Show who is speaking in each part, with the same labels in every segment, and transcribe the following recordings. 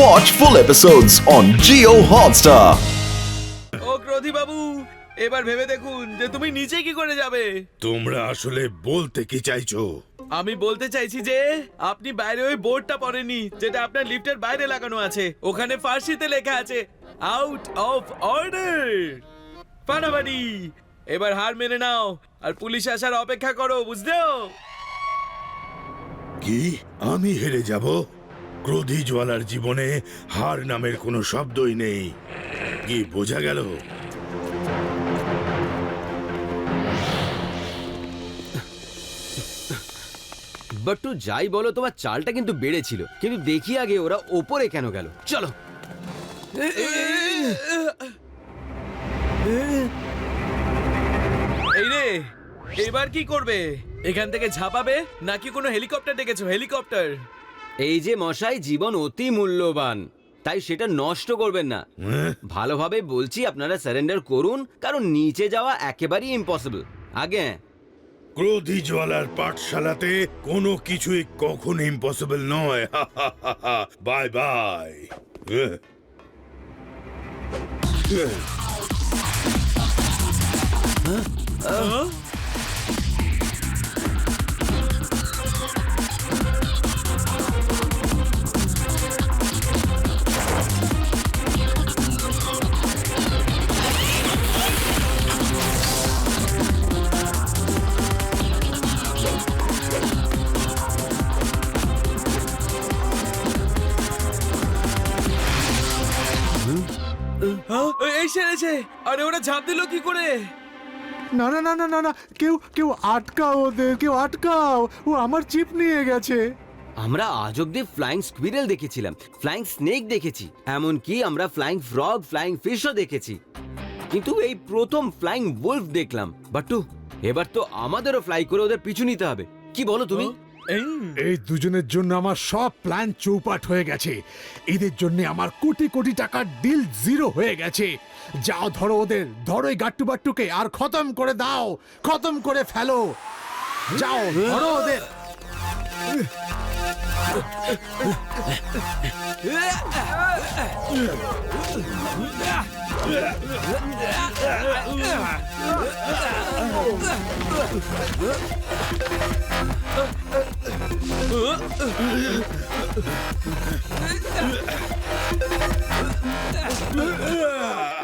Speaker 1: Watch full episodes on Geo Hotstar.
Speaker 2: ও ক্রোধি বাবু এবার ভেবে দেখুন যে তুমি নিচে কি করে যাবে।
Speaker 3: তোমরা আসলে বলতে কি চাইছো?
Speaker 2: আমি বলতে চাইছি যে আপনি বাইরে ওই বোর্ডটা পড়েনি যেটা আপনার লিফটের বাইরে লাগানো আছে। ওখানে ফার্সিতে লেখা আছে আউট অফ অর্ডার ফানাবাড়ি এবার হার মেনে নাও আর পুলিশ আসার অপেক্ষা করো বুঝলেও
Speaker 3: কি? আমি হেরে যাব? ক্রোধী জ্বালার জীবনে হার নামের কোনো শব্দই নেই। কি বোঝা গেল?
Speaker 4: বাট্টু যাই বলো তোমার চালটা কিন্তু বেড়েছিল। কিন্তু দেখি আগে ওরা ওপরে কেন গেল। চলো।
Speaker 2: এই রে এবার কি করবে? এখান থেকে ঝাঁপাবে নাকি কোনো হেলিকপ্টার দেখেছ হেলিকপ্টার।
Speaker 4: এই যে মশাই, জীবন অতি মূল্যবান। তাই সেটা নষ্ট করবেন না? ভালোভাবে বলছি, আপনারা সারেন্ডার করুন, কারণ নিচে যাওয়া একেবারেই ইম্পসিবল আগে।
Speaker 3: ক্রোধী জ্বালার পাঠশালাতে কোনো কিছুই কখনো ইম্পসিবল নয়। বাই বাই
Speaker 2: হ্যাঁ? সেরেছে আরে ওরা ঝাঁপ দিল কি করে?
Speaker 5: না না না না না না কেউ কেউ আটকাও ওদের কেউ আটকাও। ও আমার চিপ নিয়ে গেছে।
Speaker 4: আমরা আজ অব্দি ফ্লাইং স্কুইরেল দেখেছিলাম ফ্লাইং স্নেক দেখেছি এমনকি আমরা ফ্লাইং ফ্রগ ফ্লাইং ফিশও দেখেছি। কিন্তু এই প্রথম ফ্লাইং wolf দেখলাম। বাট্টু এবার তো আমাদেরও ফ্লাই করে ওদের পিছু নিতে হবে। কি বলো তুমি?
Speaker 2: এই,
Speaker 5: দুজনের জন্য আমার সব প্ল্যান চৌপাট হয়ে গেছে। এদের জন্য আমার কোটি কোটি টাকার ডিল জিরো হয়ে গেছে। যাও ধরো ওদের ধরো এই গাট্টু বাট্টুকে আর খতম করে দাও খতম করে ফেলো। যাও ধরো ওদের।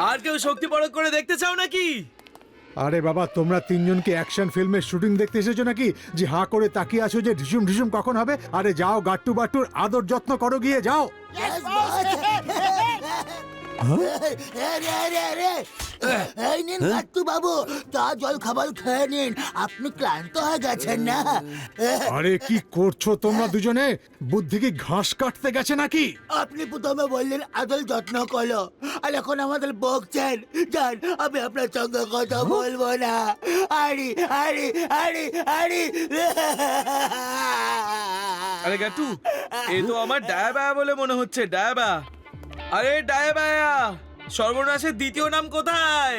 Speaker 2: আর কেউ শক্তি প্রয়োগ করে দেখতে চাও নাকি?
Speaker 5: আরে বাবা তোমরা তিনজনকে অ্যাকশন ফিল্মের শুটিং দেখতে এসেছ নাকি? যে হাঁ করে তাকিয়ে আছো যে ঢিসুম ঢিসুম কখন হবে? আরে যাও গাট্টু বাট্টুর আদর যত্ন করো গিয়ে যাও।
Speaker 6: এই নিন কাট্টু বাবু তা জল খাবার খেয়ে নিন। আপনি ক্লান্ত হয়ে গেছেন না?
Speaker 5: আরে কি করছ তোমরা দুজনে? বুদ্ধি কি ঘাস কাটতে গেছে নাকি?
Speaker 6: আপনি প্রথমে বললেন আদল যত্ন করো। আর এখন আমাদের বকছেন যান আমি আপনার সঙ্গে কথা বলব না। আরে আরে আরে আরে।
Speaker 2: আরে গাটু এ তো আমার ডায়াবা বলে মনে হচ্ছে ডায়াবা। আরে ডায়াবায়া সর্বনাশের দ্বিতীয় নাম কোথায়?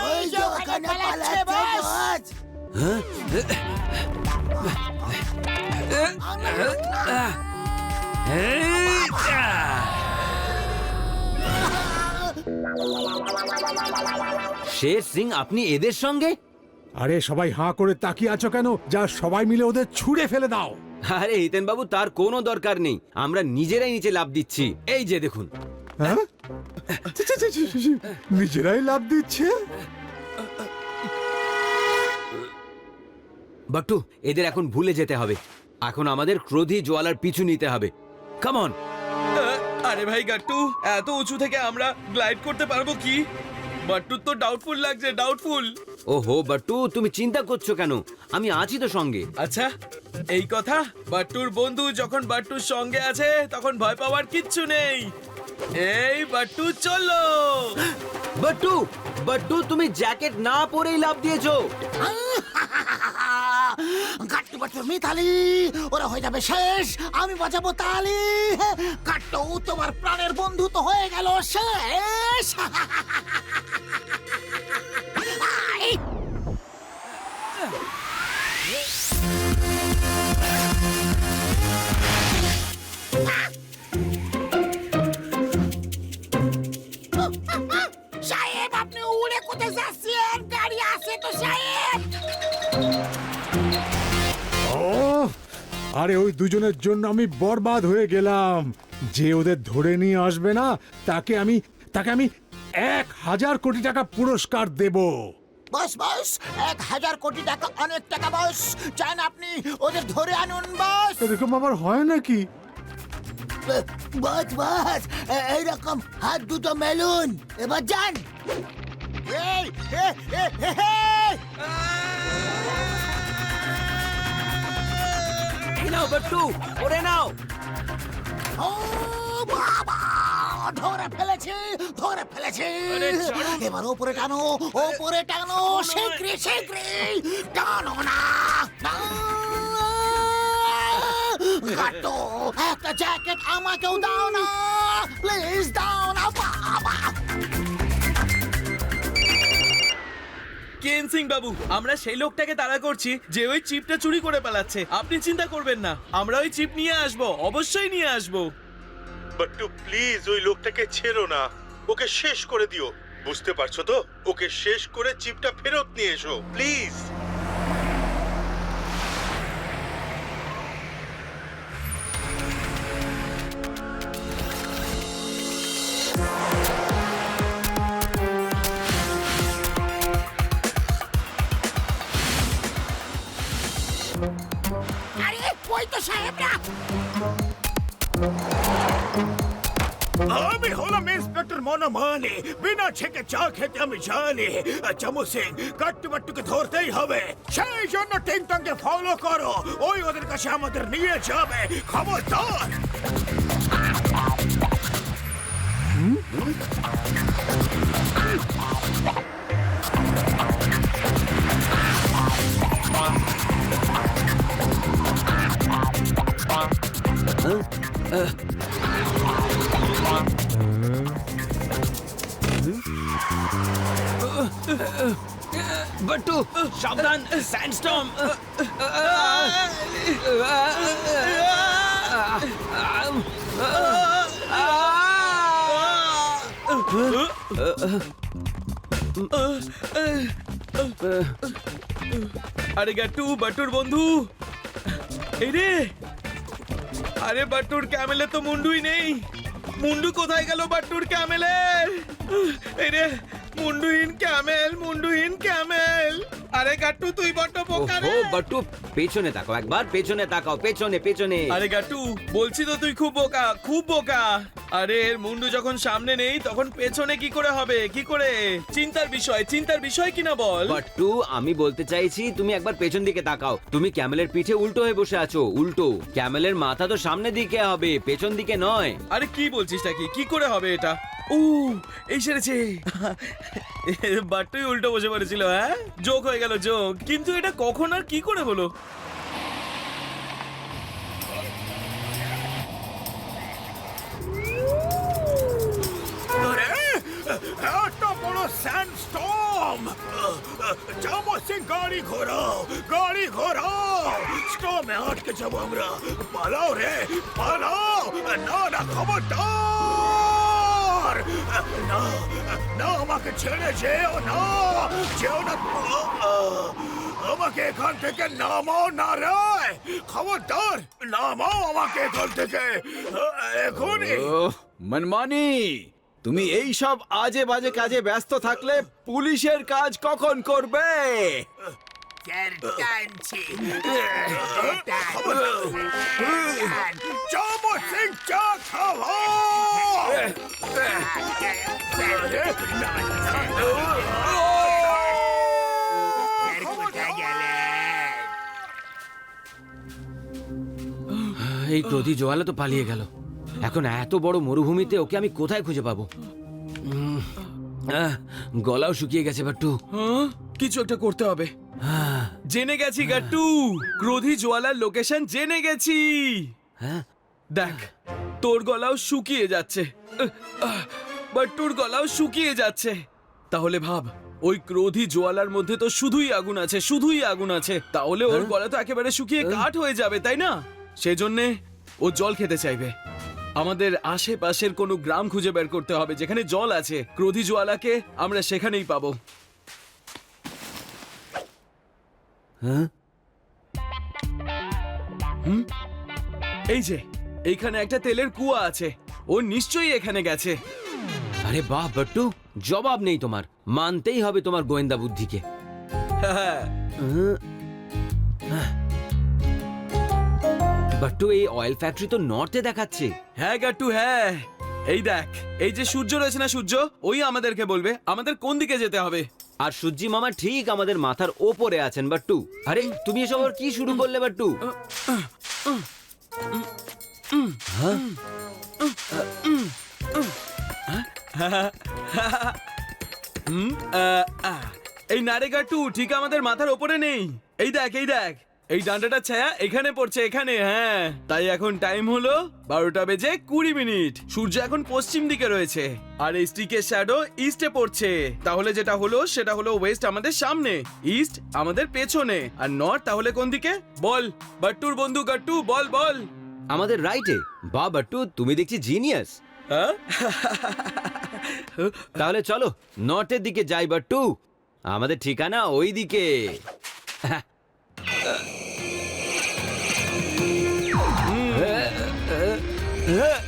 Speaker 6: ওই যে ওখানে পালাচ্ছে বস।
Speaker 4: শের সিং আপনি এদের সঙ্গে?
Speaker 5: আরে সবাই হাঁ করে তাকিয়ে আছো কেন? যা সবাই মিলে ওদের ছুঁড়ে ফেলে দাও।
Speaker 4: আরে হিতেন বাবু তার কোনো দরকার নেই। আমরা নিজেরাই নিচে লাভ দিচ্ছি। এই যে দেখুন।
Speaker 5: হ্যাঁ? ছি, ছি, ছি, ছি, ছি, ছি, নিজেরাই লাভ দিচ্ছে?
Speaker 4: বাট্টু এদের এখন ভুলে যেতে হবে। এখন আমাদের ক্রোধী জোয়ালার পিছু নিতে হবে। কামন
Speaker 2: আরে ভাই গাট্টু এত উঁচু থেকে আমরা গ্লাইড করতে পারব কি? বাট্টুর তো ডাউটফুল লাগছে ডাউটফুল
Speaker 4: ওহো বাট্টু তুমি চিন্তা করছ কেন? আমি আছি তো সঙ্গে।
Speaker 2: আচ্ছা এই কথা বাট্টুর বন্ধু যখন বাট্টুর সঙ্গে আছে তখন ভয় পাওয়ার কিচ্ছু নেই। এই বাটু চলো।
Speaker 4: বাট্টু বাট্টু তুমি জ্যাকেট না পরেই লাভ দিয়েছ।
Speaker 6: কাট্টু বাট্টু মিতালি ওরা হয়ে যাবে শেষ আমি বাজাবো তালি। কাট্টু তোমার প্রাণের বন্ধু তো হয়ে গেল শেষ।
Speaker 5: আরে ওই দুজনের জন্য আমি বরবাদ হয়ে গেলাম। যে ওদের ধরে নিয়ে আসবে না তাকে আমি তাকে আমি এক হাজার কোটি টাকা পুরস্কার দেব।
Speaker 6: বস বস এক হাজার কোটি টাকা অনেক টাকা বস। চান আপনি ওদের ধরে আনুন বস।
Speaker 5: এরকম আবার হয় নাকি?
Speaker 6: বস বস এইরকম হাত দুটো মেলুন। এবার যান। এই,
Speaker 4: এই নাও বাট্টু ওরে নাও।
Speaker 6: ও বাবা ধরে ফেলেছি ধরে ফেলেছি। এবার ওপরে টানো ওপরে টানো শীঘ্রই শীঘ্রই টানো না একটা জ্যাকেট আমাকেও দাও না প্লিজ দাও না বাবা।
Speaker 2: কেন সিং বাবু, আমরা সেই লোকটাকে তাড়া করছি যে ওই চিপটা চুরি করে পালাচ্ছে। আপনি চিন্তা করবেন না, আমরা ওই চিপ নিয়ে আসব, অবশ্যই নিয়ে আসব।
Speaker 3: বাট্টু, প্লিজ ওই লোকটাকে ছেড়ো না। ওকে শেষ করে দিও। বুঝতে পারছ তো? ওকে শেষ করে চিপটা ফেরত নিয়ে এসো, প্লিজ।
Speaker 6: আরে ওই তো সাহেবরা?
Speaker 7: আমি হলাম ইন্সপেক্টর মনোমানি বিনা ছেকে চা খেতে আমি জানি। চমু সিং কাট্টু বাট্টুকে ধরতেই হবে। সেই জন্য টিং টংকে ফলো করো। ওই ওদের কাছে আমাদের নিয়ে যাবে। খবরদার!
Speaker 4: বাট্টু সাবধান স্যান্ডস্টর্ম
Speaker 2: আরে গাট্টু বাট্টুর বন্ধু এই রে আরে বাট্টুর ক্যামেলে তো মুন্ডুই নেই। মুন্ডু কোথায় গেল বাট্টুর ক্যামেলের? এই রে মুন্ডুহীন ক্যামেল মুন্ডুহীন ক্যামেল। আরে গাট্টু তুই বড্ড বোকা রে।
Speaker 4: ও বাট্টু পেছনে তাকাও একবার পেছনে তাকাও পেছনে পেছনে।
Speaker 2: আরে গাট্টু বলছি তো তুই খুব বোকা খুব বোকা। আরে এর মুন্ডু যখন সামনে নেই তখন পেছনে কি করে হবে? কি করে? চিন্তার বিষয় চিন্তার বিষয় কিনা বল?
Speaker 4: বাট্টু আমি বলতে চাইছি তুমি একবার পেছন দিকে তাকাও। তুমি ক্যামেলের পিঠে উল্টো হয়ে বসে আছো উল্টো। ক্যামেলের মাথা তো সামনের দিকে হবে পেছন দিকে নয়।
Speaker 2: আরে কি বলছিস নাকি কি করে হবে এটা? ও এই সেরেছে বাট্টুই উল্টো বসে পড়েছিল হ্যাঁ? যোগ হয়ে গেল যোগ কিন্তু এটা কখন আর কি করে হলো?
Speaker 7: স্যান্ডস্টর্ম সিং গাড়ি ঘোরাও গাড়ি ঘোরাও। স্টর্মে আটকে যাব আমরা। পালাও রে পালাও। না না খবরদার। না না আমাকে ছেড়ে যেও না যেও না আমাকে এখান থেকে নামাও না রে খবরদার নামাও আমাকে এখান থেকে এখনই
Speaker 8: মনমানি, তুমি এই সব আজে বাজে কাজে ব্যস্ত থাকলে পুলিশের কাজ কখন করবে?
Speaker 7: চা খাওয়া
Speaker 4: এই ক্রোধী জোয়ালা তো পালিয়ে গেল। এখন এত বড় মরুভূমিতে ওকে আমি কোথায় খুঁজে পাবো? গলাও শুকিয়ে গেছে বাট্টু
Speaker 2: হ্যাঁ? কিছু একটা করতে হবে। জেনে গেছি গাট্টু। ক্রোধী জোয়ালার লোকেশন জেনে গেছি।
Speaker 4: হ্যাঁ?
Speaker 2: দেখ তোর গলাও শুকিয়ে যাচ্ছে। বাট্টুর গলাও শুকিয়ে যাচ্ছে। তাহলে ভাব ওই ক্রোধী জোয়ালার মধ্যে তো শুধুই আগুন আছে শুধুই আগুন আছে। তাহলে ওর গলা তো একেবারে শুকিয়ে কাঠ হয়ে যাবে তাই না? সেজন্যে ও জল খেতে চাইবে। আমাদের আশেপাশের কোনো গ্রাম খুঁজে বের করতে হবে যেখানে জল আছে। ক্রোধী জোয়ালাকে আমরা সেখানেই পাবো।
Speaker 4: হ্যাঁ?
Speaker 2: হুম? এই যে, এইখানে একটা তেলের কুয়া আছে। ও নিশ্চয়ই এখানে গেছে।
Speaker 4: আরে বাহ, বাট্টু, জবাব নেই তোমার। মানতেই হবে তোমার গোয়েন্দা বুদ্ধিকে। বাট্টু, এই অয়েল ফ্যাক্টরি তো নর্থে দেখাচ্ছে।
Speaker 2: হ্যাঁ গাট্টু হ্যাঁ। এই দেখ, এই যে সূর্য রয়েছে না সূর্য, ওই আমাদেরকে বলবে। আমাদের কোন দিকে যেতে হবে?
Speaker 4: আর সূর্যি মামা ঠিক আমাদের মাথার ওপরে আছেন, বাট্টু। আরে, তুমি এসব কি শুরু করলে, বাট্টু।
Speaker 2: এই নারে গাট্টু ঠিক আমাদের মাথার ওপরে নেই। এই দেখ এই দেখ। এই ডান্ডাটা ছায়া এখানে পড়ছে এখানে হ্যাঁ। তাই এখন টাইম হলো বারোটা বেজে কুড়ি মিনিট। সূর্য এখন পশ্চিম দিকে রয়েছে আর এই স্টিকের শ্যাডো ইস্টে পড়ছে। তাহলে যেটা হলো সেটা হলো ওয়েস্ট আমাদের সামনে ইস্ট আমাদের পেছনে আর নর্থ তাহলে কোন দিকে? বল বাট্টুর বন্ধু গাট্টু বল বল।
Speaker 4: আমাদের রাইটে বা বাট্টু তুমি দেখছি জিনিয়াস
Speaker 2: হ্যাঁ?
Speaker 4: তাহলে চলো নর্থের দিকে যাই বাট্টু। আমাদের ঠিকানা ওই দিকে ハ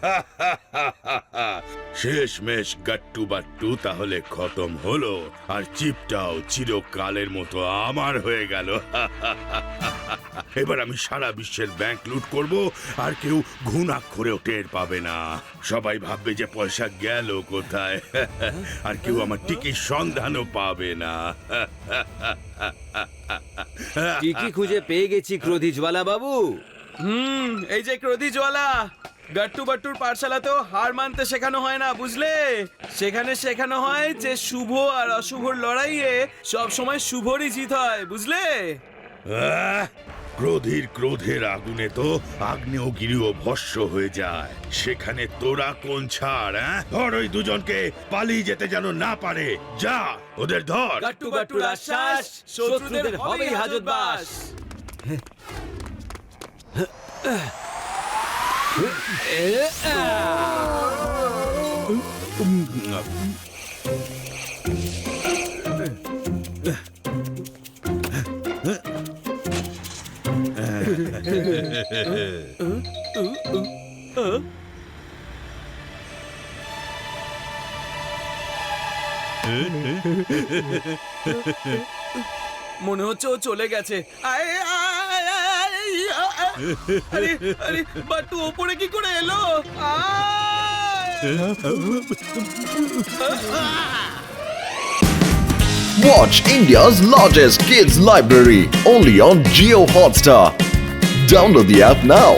Speaker 4: ハハハハ
Speaker 3: শেষমেশ গাট্টু বাট্টু তাহলে খতম হলো, আর চিপটাও চিরকালের মতো আমার হয়ে গেল। এবার আমি সারা বিশ্বের ব্যাংক লুট করব, আর কেউ ঘুণাক্ষরেও টের পাবে না। সবাই ভাববে যে পয়সা গেল কোথায়, আর কেউ আমার টিকির সন্ধানও পাবে না।
Speaker 4: ঠিকই খুঁজে পেয়ে গেছি ক্রোধিজওয়ালা বাবু
Speaker 2: হুম এই যে ক্রোধি জ্বালা। গাট্টু বাট্টুর পাঠশালাতেও হার মানতে শেখানো হয় না বুঝলে? সেখানে শেখানো হয় যে শুভ আর অশুভর লড়াইয়ে সব সময় শুভরই জিত হয় বুঝলে?
Speaker 3: আহ, ক্রোধীর ক্রোধের আগুনে তো আগ্নেয়গিরিও ভস্য হয়ে যায়। সেখানে তোরা কোন ছাড় হ্যাঁ? ধর ওই দুজনকে পালিয়ে যেতে যেন না পারে। যা ওদের ধর।
Speaker 2: গাট্টু বাট্টুর আশ্বাস শত্রুদের হবেই হাজত বাস। মনে হচ্ছে ও চলে গেছে। আয়, আরে আরে বাট্টু ওপরে কি করে এলো আয়!
Speaker 1: Watch India's largest kids library only on Geo Hotstar. Download the app now.